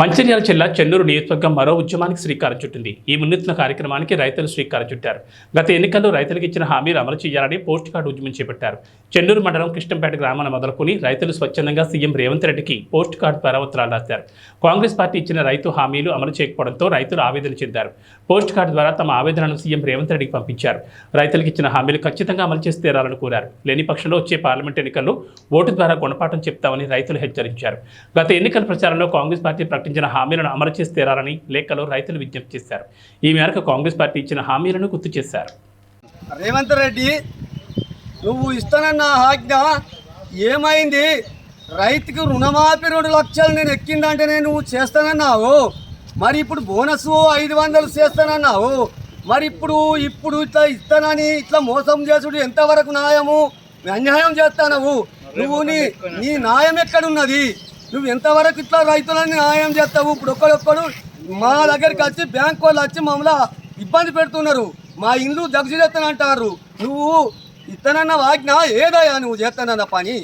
మంచిర్యాల జిల్లా చెన్నూరు నియోజకవర్గం మరో ఉద్యమానికి శ్రీకారం చుట్టింది. ఈ మున్నెత్తిన కార్యక్రమానికి రైతులు శ్రీకారం చుట్టారు. గత ఎన్నికల్లో రైతులకు ఇచ్చిన హామీలు అమలు చేయాలని పోస్ట్ కార్డు ఉద్యమం చేపట్టారు. చెన్నూరు మండలం కృష్ణంపేట గ్రామాన్ని మొదలుకొని రైతులు స్వచ్ఛందంగా సీఎం రేవంత్ రెడ్డికి పోస్ట్ కార్డు పరవత్రాలు రాశారు. కాంగ్రెస్ పార్టీ ఇచ్చిన రైతు హామీలు అమలు చేయకపోవడంతో రైతులు ఆవేదన చెందారు. పోస్ట్ కార్డు ద్వారా తమ ఆవేదనను సీఎం రేవంత్ రెడ్డికి పంపించారు. రైతులకు ఇచ్చిన హామీలు ఖచ్చితంగా అమలు చేసి తీరాలని కోరారు. లేని పక్షంలో వచ్చే పార్లమెంట్ ఎన్నికల్లో ఓటు ద్వారా గుణపాఠం చెప్తామని రైతులు హెచ్చరించారు. గత ఎన్నికల ప్రచారంలో కాంగ్రెస్ పార్టీ ప్రకటించిన హామీలను అమలు చేసి తీరాలని లేఖలో రైతులు విజ్ఞప్తి చేశారు. ఈ మేరకు కాంగ్రెస్ పార్టీ ఇచ్చిన హామీలను గుర్తు చేశారు. రేవంత్ రెడ్డి నువ్వు ఇస్తానన్న ఆజ్ఞ ఏమైంది? రైతుకు రుణమాఫీ రెండు లక్షలు నేను ఎక్కిందంటేనే నువ్వు చేస్తానన్నావు. మరి ఇప్పుడు బోనస్ ఐదు వందలు చేస్తానన్నావు. మరి ఇప్పుడు ఇప్పుడు ఇట్లా ఇస్తానని ఇట్లా మోసం చేసుడు ఎంతవరకు న్యాయము? అన్యాయం చేస్తానవు. నువ్వు నీ నీ న్యాయం ఎక్కడున్నది? నువ్వు ఎంతవరకు ఇట్లా రైతులని న్యాయం చేస్తావు? ఇప్పుడు ఒక్కడొక్కడు మా దగ్గరికి వచ్చి బ్యాంక్ వాళ్ళు వచ్చి మమ్మల్ని ఇబ్బంది పెడుతున్నారు. మా ఇల్లు చేస్తానంటారు నువ్వు ఇతనన్న వాజ్ఞ ఏదయ్యా నువ్వు చేస్తానన్న పని?